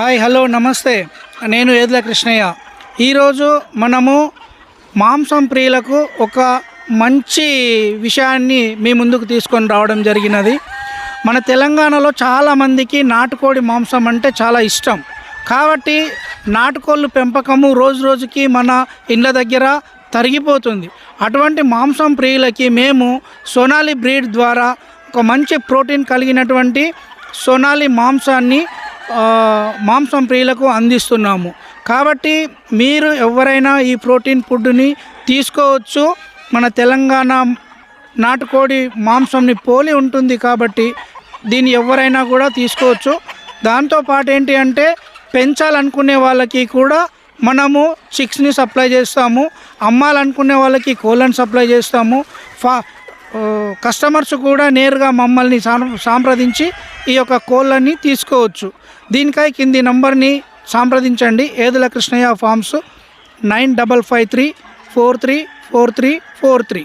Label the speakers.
Speaker 1: Hi hello నమస్తే. నేను ఏదుల కృష్ణయ్య. ఈరోజు మనము మాంసం ప్రియులకు ఒక మంచి విషయాన్ని మీ ముందుకు తీసుకొని రావడం జరిగినది. మన తెలంగాణలో చాలామందికి నాటుకోడి మాంసం అంటే చాలా ఇష్టం. కాబట్టి నాటుకోళ్ళు పెంపకము రోజు రోజుకి మన ఇండ్ల దగ్గర తరిగిపోతుంది. అటువంటి మాంసం ప్రియులకి మేము సోనాలి బ్రీడ్ ద్వారా ఒక మంచి ప్రోటీన్ కలిగినటువంటి సోనాలి మాంసాన్ని మాంసం ప్రియులకు అందిస్తున్నాము. కాబట్టి మీరు ఎవరైనా ఈ ప్రోటీన్ ఫుడ్ని తీసుకోవచ్చు. మన తెలంగాణ నాటుకోడి మాంసంని పోలి ఉంటుంది కాబట్టి దీన్ని ఎవరైనా కూడా తీసుకోవచ్చు. దాంతోపాటు ఏంటి అంటే పెంచాలనుకునే వాళ్ళకి కూడా మనము చిక్స్ని సప్లై చేస్తాము. అమ్మాలనుకునే వాళ్ళకి కోళ్ళని సప్లై చేస్తాము. ఫా కస్టమర్స్ కూడా నేరుగా మమ్మల్ని సాం- సంప్రదించి ఈ యొక్క కోళ్ళని తీసుకోవచ్చు. దీనికై కింది నంబర్ని సంప్రదించండి. Edula Krishnaiah farms nine double five three four three four three four three.